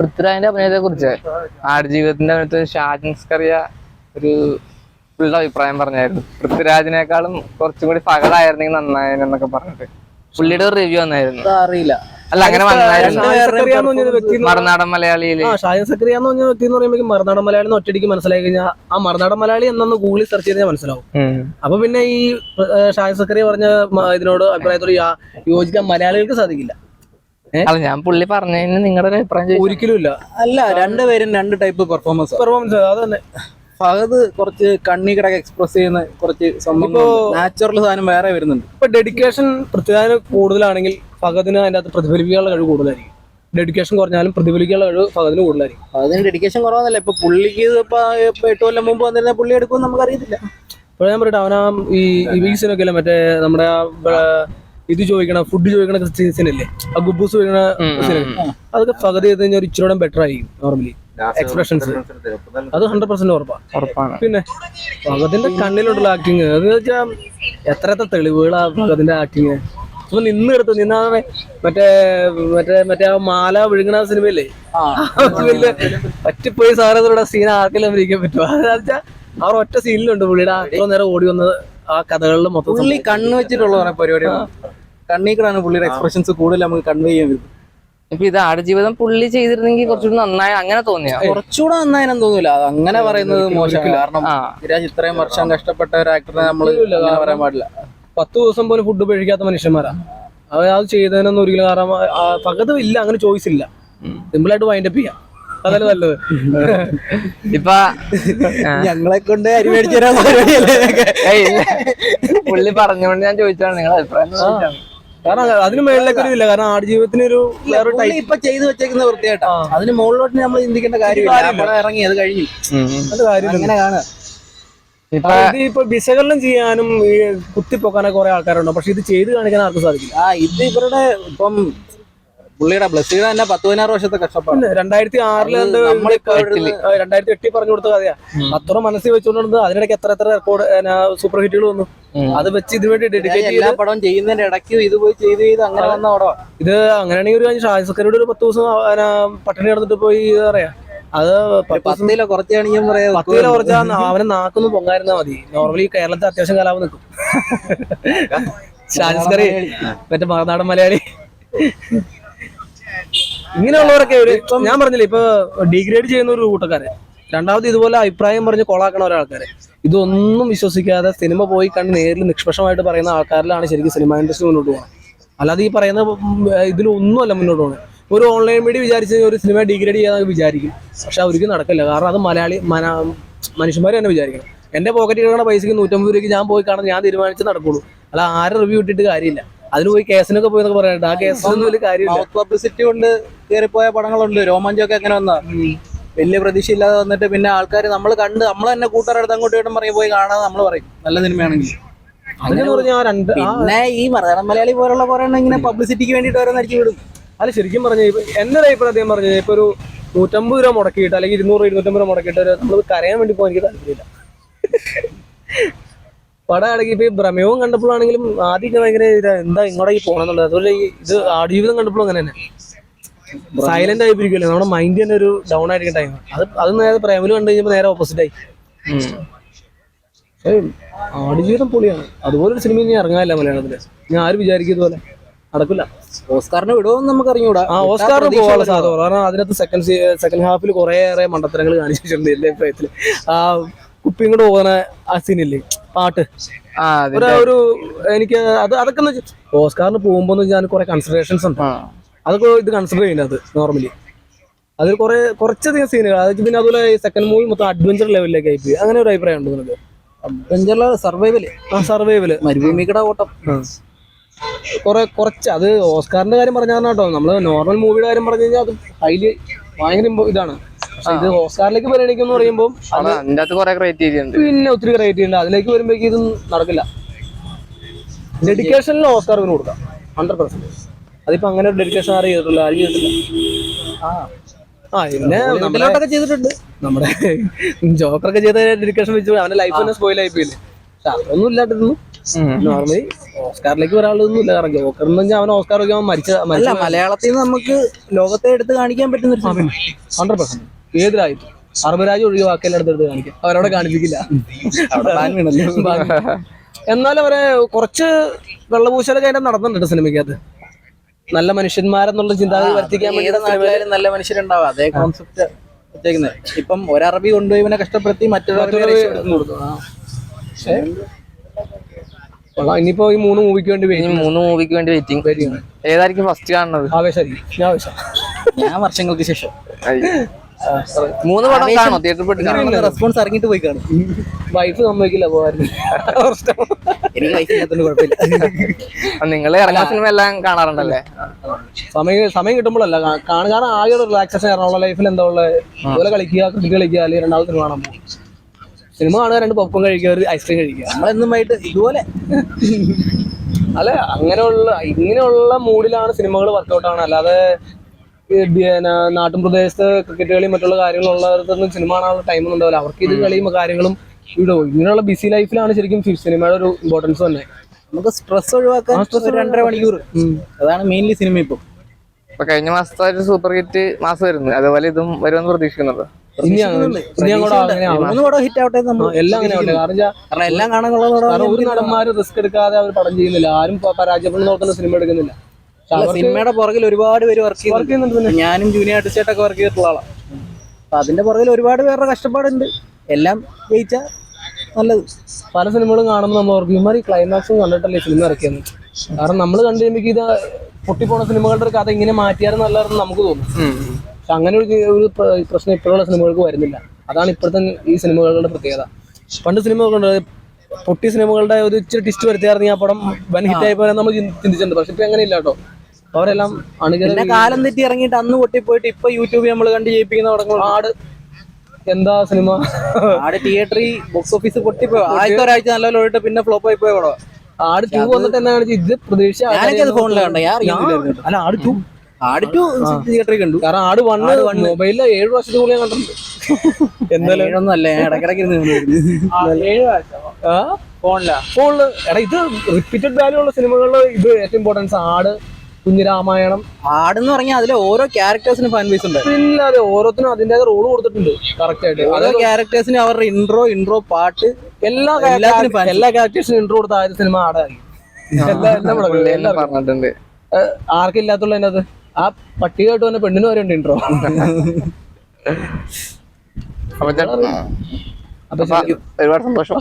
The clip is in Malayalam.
പൃഥ്വിരാജിന്റെ അഭിനയത്തെ കുറിച്ച്. ആടുജീവിതത്തിന്റെ അഭിനയത്തിൽ ഷാജൻസ്കറിയ ഒരു പുള്ളിയുടെ അഭിപ്രായം പറഞ്ഞായിരുന്നു. പൃഥ്വിരാജിനേക്കാളും കുറച്ചും കൂടി പകലായിരുന്നെങ്കിൽ നന്നായിരുന്നൊക്കെ പറഞ്ഞിട്ട്. പുള്ളിയുടെ ഒരു റിവ്യൂ വന്നായിരുന്നു. അറിയില്ല. അല്ല അങ്ങനെ വന്നായിരുന്നു. മറുനാടൻ മലയാളിയിൽ. ഷാജൻ സക്രിയ എന്ന് പറഞ്ഞ വ്യക്തി എന്ന് പറയുമ്പോൾ മറുനാടൻ മലയാളി എന്ന് ഒറ്റയടിക്ക് മനസ്സിലായി കഴിഞ്ഞാൽ ആ മറുനാടൻ മലയാളി എന്നൊന്ന് ഗൂഗിളിൽ സെർച്ച് ചെയ്താൽ മനസ്സിലാവും. അപ്പൊ പിന്നെ ഈ ഷാജൻ സക്രിയ പറഞ്ഞ ഇതിനോട് അഭിപ്രായത്തോട് യോജിക്കാൻ മലയാളികൾക്ക് സാധിക്കില്ല. അല്ല ഞാൻ പുള്ളി പറഞ്ഞതിന് നിങ്ങളുടെ ഒരു അഭിപ്രായം ഒരിക്കലും ഇല്ല അല്ല രണ്ടുപേരും രണ്ട് ടൈപ്പ് പെർഫോമൻസ് പെർഫോമൻസ് അത് തന്നെ. ഫഹദ് കുറച്ച് കണ്ണി കിടക്ക എക്സ്പ്രസ് ചെയ്യുന്ന കുറച്ച് സംഭവം നാച്ചുറൽ സാധനം വേറെ വരുന്നുണ്ട്. ഇപ്പൊ ഡെഡിക്കേഷൻ പൃഥ്വിരാജ് കൂടുതലാണെങ്കിൽ ഫഹദിന് അതിന്റെ അകത്ത് പ്രതിഫലിപ്പിക്കാനുള്ള കഴിവ് കൂടുതലായിരിക്കും. ഡെഡിക്കേഷൻ കുറഞ്ഞാലും പ്രതിഫലിക്കാനുള്ള കഴിവ് ഫഹദിന് കൂടുതലായിരിക്കും. അതിന് ഡെഡിക്കേഷൻ കുറവെന്നല്ല ഇപ്പൊ പുള്ളിക്ക് ഇപ്പൊ എട്ട് കൊല്ലം മുമ്പ് വന്നിരുന്ന പുള്ളി എടുക്കുമെന്ന് നമുക്ക് അറിയത്തില്ല ഇപ്പൊ ഞാൻ പറയട്ടെ അവനാ ഈ ഈ സീനൊക്കെ അല്ലേ മറ്റേ നമ്മുടെ ആ ഇത് ചോദിക്കണ ഫുഡ് ചോദിക്കണ അല്ലേ ആ ഗുബൂസ് ചോദിക്കണ അതൊക്കെ ഫഹദ് ചെയ്ത് കഴിഞ്ഞാൽ ഒരു ഇച്ചിരി ബെറ്റർ ആയിരിക്കും നോർമലി എക്സ്പ്രഷൻസ് അത് ഹൺഡ്രഡ് പെർസെന്റ് ഉറപ്പാണ്. പിന്നെ ഭഗതിന്റെ കണ്ണിലുള്ള ആക്ടിങ് അത് വെച്ചാൽ എത്ര എത്ര തെളിവുകളാ ഭഗതിന്റെ ആക്ടിങ് ഇപ്പൊ നിന്ന് എടുത്ത് നിന്നാ മറ്റേ മറ്റേ മറ്റേ ആ മാല വിഴുങ്ങണ സിനിമയില്ലേ പറ്റിപ്പോയി സാറേ സീൻ ആർക്കെല്ലാം വിരിക്കാൻ പറ്റുമോ അവർ ഒറ്റ സീനിലുണ്ട് പുള്ളിയുടെ അത്ര നേരം ഓടി വന്നത്. ആ കഥകളിൽ മൊത്തം പുള്ളി കണ്ണ് വെച്ചിട്ടുള്ള പരിപാടി പരിപാടിയാണ് കണ്ണീക്കടാണ് പുള്ളിയുടെ എക്സ്പ്രഷൻസ് കൂടുതൽ നമുക്ക് കൺവേ ചെയ്യാൻ പറ്റും. ഇപ്പൊ ഇത് ആടുജീവിതം പുള്ളി ചെയ്തിരുന്നെങ്കിൽ കുറച്ചുകൂടി നന്നായി അങ്ങനെ തോന്നിയാ? കുറച്ചുകൂടെ നന്നായെന്ന് തോന്നില്ല. അത് അങ്ങനെ പറയുന്നത് മോശമില്ല കാരണം ആ. ഇത്രയും വർഷം കഷ്ടപ്പെട്ട ഒരു ആക്ടറെ നമ്മൾ അങ്ങനെ പറയാൻ പാടില്ല. പത്ത് ദിവസം പോലും ഫുഡ് കഴിക്കാത്ത മനുഷ്യന്മാരാ. അത് ചെയ്തതിനൊന്നും ഒരിക്കലും കാരണം പകതും ഇല്ല അങ്ങനെ ചോയ്സ് ഇല്ല. സിമ്പിൾ ആയിട്ട് വൈൻഡപ്പ് ചെയ്യാം. അതല്ലേ നല്ലത്. ഇപ്പൊ ഞങ്ങളെ കൊണ്ട് അരി മേടിച്ചു തരാൻ. പുള്ളി പറഞ്ഞുകൊണ്ട് ഞാൻ ചോദിച്ചാണ് നിങ്ങളെ അഭിപ്രായം. കാരണം അതിന് മേളിലേക്കൊരു ഇല്ല കാരണം ആടുജീവിതത്തിന് ഒരു ഇപ്പൊ ചെയ്തു വെച്ചേക്കുന്ന വൃത്തിയായിട്ടാ. അതിന് മുകളിലോട്ട് നമ്മൾ ചിന്തിക്കേണ്ട കാര്യമില്ല. ഇറങ്ങി അത് കഴിഞ്ഞു. അത് കാര്യം അങ്ങനെ കാണുക ഇപ്പൊ വിശകലനം ചെയ്യാനും ഈ കുത്തിപ്പൊക്കാനൊക്കെ കുറെ ആൾക്കാരുണ്ട്. പക്ഷെ ഇത് ചെയ്ത് കാണിക്കാൻ ആർക്കും സാധിക്കില്ല. ആ ഇത് ഇവരുടെ ഇപ്പം പുള്ളിയുടെ ബ്ലസ്സിയുടെ തന്നെ പത്ത് പതിനാറ് വർഷത്തെ കഷ്ടപ്പാട്. രണ്ടായിരത്തി ആറിൽ രണ്ടായിരത്തി എട്ടിൽ പറഞ്ഞു കൊടുത്ത കഥയാ. അത്ര മനസ്സിൽ വെച്ചുകൊണ്ടിരുന്നത് അതിനിടയ്ക്ക് എത്ര എത്ര റെക്കോർഡ് സൂപ്പർ ഹിറ്റുകൾ വന്നു. അത് വെച്ച് ഇതിനു വേണ്ടി ഡെഡിക്കേറ്റ് ചെയ്ത പടം പടവും ചെയ്യുന്നതിന്റെ ഇടയ്ക്ക് ഇത് പോയി ചെയ്ത് ചെയ്ത് അങ്ങനെ വന്ന പടം ഇത് അങ്ങനെയാണെങ്കിൽ ഒരു ഷാജി സക്കറിയുടെ ഒരു പത്ത് ദിവസം പട്ടണി കിടന്നിട്ട് പോയി പറയാ. അത് പത്തിലെ കുറച്ചാണെങ്കിൽ പത്തിലോ പറയാ പത്ത് കിലോ കുറച്ചാ അവനെ നാക്കൊന്ന് പൊങ്ങായിരുന്നാ മതി. നോർമലി കേരളത്തിൽ അത്യാവശ്യം കലാവ് നിൽക്കും. ഷാജിസ്കറി മറ്റേ മറുനാടൻ മലയാളി. ഇങ്ങനെയുള്ളവരൊക്കെ ഒരു ഞാൻ പറഞ്ഞില്ലേ ഇപ്പൊ ഡിഗ്രേഡ് ചെയ്യുന്ന ഒരു കൂട്ടക്കാരെ. രണ്ടാമത് ഇതുപോലെ അഭിപ്രായം പറഞ്ഞ് കൊളാക്കണ ഒരാൾക്കാരെ. ഇതൊന്നും വിശ്വസിക്കാതെ സിനിമ പോയി കണ്ട് നേരിൽ നിഷ്പക്ഷമായിട്ട് പറയുന്ന ആൾക്കാരിലാണ് ശരിക്കും സിനിമ ഇൻഡസ്ട്രി മുന്നോട്ട് പോകുന്നത് അല്ലാതെ ഈ പറയുന്ന ഇതിലൊന്നും അല്ല മുന്നോട്ട് പോകുന്നത് ഒരു ഓൺലൈൻ മീഡിയ വിചാരിച്ച് ഒരു സിനിമ ഡിഗ്രേഡ് ചെയ്യാൻ വിചാരിക്കും. പക്ഷെ അവർക്ക് നടക്കില്ല. കാരണം അത് മലയാളി മന മനുഷ്യന്മാർ തന്നെ വിചാരിക്കണം. എന്റെ പോക്കറ്റിൽ കിടക്കുന്ന പൈസക്ക് നൂറ്റമ്പത് രൂപയ്ക്ക് ഞാൻ പോയി കാണാൻ ഞാൻ തീരുമാനിച്ച് നടക്കുള്ളൂ. അല്ല ആരും റിവ്യൂ ഇട്ടിട്ട് കാര്യമില്ല. അതിന് പോയി കേസിനൊക്കെ പോയി എന്നൊക്കെ പറയാനുണ്ട് ആ കേസിനൊന്നും വലിയ കാര്യമില്ല. മൗത്ത് പബ്ലിസിറ്റി കൊണ്ട് കയറിപ്പോയ പടങ്ങളുണ്ട്. രോമാഞ്ചൊക്കെ എങ്ങനെ വന്നാ? വലിയ പ്രതീക്ഷയില്ലാതെ വന്നിട്ട് പിന്നെ ആൾക്കാർ നമ്മൾ കണ്ട് നമ്മൾ തന്നെ കൂട്ടുകാരെടുത്ത് അങ്ങോട്ട് ഇങ്ങോട്ടും പറയും പോയി കാണാതെ നമ്മൾ പറയും. നല്ല സിനിമയാണെങ്കിൽ അങ്ങനെ പറഞ്ഞാൽ പിന്നെ ഈ മലയാളം മലയാളി പോലുള്ള കുറെ ഇങ്ങനെ പബ്ലിസിറ്റിക്ക് വേണ്ടിട്ട് ഓരോന്ന് അടിച്ചു വിടും. അല്ല ശരിക്കും പറഞ്ഞു എന്റെ ഒരു അഭിപ്രായം പറഞ്ഞത് ഇപ്പൊ ഒരു നൂറ്റമ്പത് രൂപ മുടക്കിയിട്ട് അല്ലെങ്കിൽ ഇരുന്നൂറ് ഇരുന്നൂറ്റമ്പത് രൂപ മുടക്കിയിട്ട് നമ്മൾ കരയാൻ വേണ്ടി പോകാൻ എനിക്ക് താല്പര്യമില്ല. പടം ആണെങ്കിൽ ഇപ്പൊ ഭ്രമയവും ആദ്യം ആദ്യമൊക്കെ ഭയങ്കര എന്താ ഇങ്ങോട്ടേക്ക് പോകണമെന്നുള്ളത് അതുപോലെ ഈ ഇത് ആടുജീവിതം കണ്ടപ്പോഴും അങ്ങനെ തന്നെ. സൈലന്റ് ആയിപ്പിരിക്കുമല്ലോ നമ്മുടെ മൈൻഡ് തന്നെ ഒരു ഡൗൺ ആയിരിക്കും ടൈം അത് അത് നേരെ പ്രേമിൽ കണ്ടു കഴിഞ്ഞപ്പോൾ നേരെ ഓപ്പോസിറ്റ് ആയി. ആടുജീവിതം പൊളിയാണ്. അതുപോലെ ഒരു സിനിമ ഇനി ഇറങ്ങാനില്ല മലയാളത്തിൽ. ഞാൻ ആരും വിചാരിക്കുന്നതുപോലെ നടക്കില്ല. ഓസ്കാറിന് വിടുമെന്ന് നമുക്ക് അറിഞ്ഞൂടാ ആ ഓസ്കാറിന് പോകാനുള്ള സാധ്യത കാരണം അതിനകത്ത് സെക്കൻഡ് സെക്കൻഡ് ഹാഫിൽ കുറേയേറെ മണ്ടത്തരങ്ങൾ കാണിച്ചിട്ടുണ്ട് എല്ലാ അഭിപ്രായത്തിൽ ആ കുപ്പിയും കൂടെ പോകുന്ന ആ സീനില്ലേ പാട്ട്. ഒരു എനിക്ക് അത് അതൊക്കെ ഓസ്കാറിന് പോകുമ്പോൾ ഞാൻ കുറെ കൺസിഡറേഷൻസ് ഉണ്ട്. അതൊക്കെ ഇത് കൺസിഡർ ചെയ്യുന്നത് നോർമലി അതിൽ കുറെ കുറച്ചധികം സീനുകൾ അതായത് പിന്നെ അതുപോലെ സെക്കൻഡ് മൂവി മൊത്തം അഡ്വഞ്ചർ ലെവലിലേക്ക് ആയി പോയി. അങ്ങനെ ഒരു അഭിപ്രായം ഉണ്ട് നിനക്ക്. അഡ്വഞ്ചറിലെ സർവൈവൽ ആ സർവൈവൽ മരുഭൂമിക്കട ഓട്ടം. കുറെ കുറച്ച്. അത് ഓസ്കാറിന്റെ കാര്യം പറഞ്ഞാൽ കേട്ടോ നമ്മൾ നോർമൽ മൂവിയുടെ കാര്യം പറഞ്ഞു കഴിഞ്ഞാൽ അത് ഹൈലി ഭയങ്കര ഇതാണ്. പക്ഷെ ഇത് ഓസ്കാറിലേക്ക് പരിഗണിക്കുന്ന പറയുമ്പോൾ അതാ അതിന്റെ അകത്ത് കുറെ ക്രൈറ്റീരിയ ഉണ്ട്. പിന്നെ ഒത്തിരി ക്രൈറ്റീരിയ ഉണ്ട്. അതിലേക്ക് വരുമ്പോഴേക്കും ഇതൊന്നും നടക്കില്ല. ഡെഡിക്കേഷനിൽ ഓസ്കാർ കൊടുക്കാം. ഹൺഡ്രഡ് പെർസെന്റ് അതിപ്പോ അങ്ങനെ ഒരു ഡെഡിക്കേഷൻ ആരും ചെയ്തിട്ടില്ല ആരും ചെയ്തിട്ടില്ല. ആ. പിന്നെ നമ്മുടെ ചെയ്തിട്ടുണ്ട്. നമ്മുടെ ജോക്കറൊക്കെ ചെയ്ത ഡെഡിക്കേഷൻ വെച്ച് അവന്റെ ലൈഫ് തന്നെ സ്പോയിൽ ആയി പോയില്ലേ. അതൊന്നും ഇല്ലാട്ടിരുന്നു നോർമലി ഓസ്കാറിലേക്ക് ഒരാളൊന്നും ഇല്ല. കാരണം ജോക്കർ എന്ന് പറഞ്ഞാൽ അവൻ ഓസ്കാർ ഒക്കെ അവൻ മരിച്ച മലയാളത്തിൽ നിന്ന് നമുക്ക് ലോകത്തെ എടുത്ത് കാണിക്കാൻ പറ്റുന്ന ഒരു സമയം ഹൺഡ്രഡ് പെർസെന്റ് ഏത് രാജ്യത്തും അറുപരാജ്യം ഒഴികെ ബാക്കിയെല്ലാം എടുത്ത് കാണിക്കാം. അവരവിടെ കാണിപ്പിക്കില്ല. എന്നാൽ വീണല്ലോ. എന്നാലും അവരെ കുറച്ച് വെള്ളപൂശലൊക്കെ അതിന്റെ നടന്നിട്ടുണ്ട് സിനിമയ്ക്കകത്ത്. നല്ല മനുഷ്യന്മാരെന്നുള്ള ചിന്താഗതി വർത്തിക്കാൻ വേണ്ടി ഏത് നല്ല മനുഷ്യരുണ്ടാവും. അതേ കോൺസെപ്റ്റ് വെച്ചേക്കുന്നത് ഇപ്പം ഒരറബി കൊണ്ടുപോയി ഇവനെ കഷ്ടപ്പെടുത്തി മറ്റൊരു. ഇനിയിപ്പോ ഈ മൂന്ന് മൂവിക്ക് വേണ്ടി വെയിറ്റിംഗ് വെയിറ്റ് മൂന്ന് മൂവിക്ക് വേണ്ടി വെയിറ്റിംഗ് ഏതായിരിക്കും ഫസ്റ്റ് കാണുന്നത്? ആവേശം. ഞാൻ വർഷങ്ങൾക്ക് ശേഷം. മൂന്ന് പടം കാണോ തിയേറ്ററിൽ പോയിട്ട് റെസ്പോൺസ് ഇറങ്ങിട്ട് പോയി കാണും. വൈഫ് സമ്മതിക്കില്ല പോകാറുണ്ട് എനിക്ക് പൈസ ഇല്ലാത്തതുകൊണ്ട് കുഴപ്പമില്ല. നിങ്ങൾ ഇറങ്ങുന്ന സിനിമ എല്ലാം കാണാറുണ്ടല്ലേ? സമയം സമയം കിട്ടുമ്പോഴല്ല കാണുക കാരണം ആകെ ഒരു റിലാക്സേഷൻ എറണാകുളം ലൈഫിൽ എന്താ ഉള്ളത് ഇതുപോലെ കളിക്കുക ക്രിക്കറ്റ് കളിക്കുക അല്ലെങ്കിൽ രണ്ടാമത്തെ സിനിമ കാണാൻ പോകും. സിനിമ കാണുക രണ്ട് പോപ്കോൺ കഴിക്കുക ഒരു ഐസ്ക്രീം കഴിക്കുക. നമ്മളെന്നും ആയിട്ട് ഇതുപോലെ. അല്ല അങ്ങനെയുള്ള ഇങ്ങനെയുള്ള മൂഡിലാണ് സിനിമകൾ വർക്ക്ഔട്ട് ആണ്. അല്ലാതെ നാട്ടിൻ പ്രദേശത്ത് ക്രിക്കറ്റ് കളിയും മറ്റുള്ള കാര്യങ്ങളുള്ളവർക്കൊന്നും സിനിമ കാണാനുള്ള ടൈമൊന്നും ഉണ്ടാവില്ല. അവർക്ക് ഇത് കളിയും കാര്യങ്ങളും ഇവിടെ ഇങ്ങനെയുള്ള ബിസി ലൈഫിലാണ് ശരിക്കും സിനിമയുടെ ഒരു ഇമ്പോർട്ടൻസ് തന്നെ. നമുക്ക് സ്ട്രെസ് ഒഴിവാക്കാൻ ഒരു രണ്ടര മണിക്കൂർ. അതാണ് മെയിൻലി സിനിമ ഇപ്പം. ഇപ്പൊ കഴിഞ്ഞ മാസത്തെ ഒരു സൂപ്പർ ഹിറ്റ് മാസം വരുന്നു അതുപോലെ ഇതും വരുമെന്ന് നമ്മൾ എല്ലാം അങ്ങനെ ആവട്ടെ. കാരണം കാരണം എല്ലാം കാണാനുള്ള കാരണം ഒരു നടന്മാര് റിസ്ക് എടുക്കാതെ അവർ പടം ചെയ്യുന്നില്ല. ആരും പരാജയപ്പെടുന്ന നോക്കുന്ന സിനിമ എടുക്കുന്നില്ല. സിനിമയുടെ പുറകിൽ ഒരുപാട് പേര് വർക്ക് ചെയ്യുന്നുണ്ട്. ഞാനും ജൂനിയർ ആർട്ടിസ്റ്റായിട്ടൊക്കെ വർക്ക് ചെയ്തിട്ടുള്ള ആളാണ് അപ്പൊ അതിന്റെ പുറകിൽ ഒരുപാട് പേരുടെ കഷ്ടപ്പാടുണ്ട്. എല്ലാം ജയിച്ച നല്ലത്. പല സിനിമകളും കാണുമ്പോൾ നമ്മൾ ഓർക്കും ഇമാരി ക്ലൈമാക്സും കണ്ടിട്ടല്ലേ സിനിമ ഇറക്കിയെന്ന് കാരണം നമ്മൾ കണ്ടു കഴിയുമ്പോൾ ഇത് പൊട്ടിപ്പോണ സിനിമകളുടെ ഒരു കഥ ഇങ്ങനെ മാറ്റിയാലും നല്ലതെന്ന് നമുക്ക് തോന്നും. പക്ഷെ അങ്ങനെ ഒരു ഒരു പ്രശ്നം ഇപ്പോഴുള്ള സിനിമകൾക്ക് വരുന്നില്ല. അതാണ് ഇപ്പോഴത്തെ ഈ സിനിമകളുടെ പ്രത്യേകത. പണ്ട് സിനിമകളുണ്ട് പൊട്ടി സിനിമകളുടെ ഒരു ഇച്ചിരി ടിസ്റ്റ് വരുത്തിയായിരുന്നു ആ പടം വൻ ഹിറ്റ് ആയി പോലെ നമ്മൾ ചിന്തി- ചിന്തിച്ചിട്ടുണ്ട്. പക്ഷെ ഇപ്പൊ അങ്ങനെ ഇല്ല കേട്ടോ. അവരെല്ലാം അണികര പിന്നെ കാലം തെറ്റി ഇറങ്ങിട്ട് അന്ന് പൊട്ടിപ്പോയിട്ട് ഇപ്പൊ യൂട്യൂബിൽ നമ്മൾ കണ്ട് ജയിപ്പിക്കുന്ന തുടങ്ങും ആട് എന്താ സിനിമ? ആട് തിയേറ്ററിൽ ബോക്സ് ഓഫീസ് പൊട്ടിപ്പോയി. ആദ്യത്തെ ഒരാഴ്ച നല്ലപോലെ ഓടിട്ട് പിന്നെ ഫ്ലോപ്പ് ആയി പോയോ പടം ആട് ടൂ വന്നിട്ട് എന്നാ ഇത് പ്രതീക്ഷ ഫോണിൽ കണ്ട അല്ല ആട് ടൂ ആട് ടു തിയേറ്ററിൽ കണ്ടു. കാരണം ആട് വണ്ണ് മൊബൈലിൽ ഏഴ് വർഷത്തിൽ കൂടുതൽ കണ്ടിട്ടുണ്ട്. എന്തായാലും ഇടക്കിടക്ക് ഫോണിൽ. എടാ ഇത് റിപ്പീറ്റഡ് വാല്യൂ ഉള്ള സിനിമകളിൽ ഇത് ഏറ്റവും ഇമ്പോർട്ടൻസ് ആട് കുഞ്ഞിരാമായണം ആടെന്ന് പറഞ്ഞാൽ അതിലെ ഓരോ ക്യാരക്ടേഴ്സിന് ഫാൻ ബേസ് ഉണ്ട് ഇല്ലാതെ ഓരോത്തിനും അതിന്റെ റോൾ കൊടുത്തിട്ടുണ്ട്. കറക്റ്റ് ആയിട്ട്. ഓരോ ക്യാരക്ടേഴ്സിന് അവരുടെ ഇൻട്രോ ഇൻട്രോ പാട്ട് എല്ലാ എല്ലാത്തിനും എല്ലാ ക്യാരക്ടേഴ്സിനും ഇൻട്രോ കൊടുത്ത ആദ്യ സിനിമ ആടായി എല്ലാ പറഞ്ഞിട്ടുണ്ട്. ആർക്കില്ലാത്തുള്ള അതിനകത്ത് ആ പട്ടികയായിട്ട് വന്ന പെണ്ണിന് വരെ ഉണ്ട് ഇൻട്രോ അപ്പൊ ഒരുപാട് സന്തോഷം.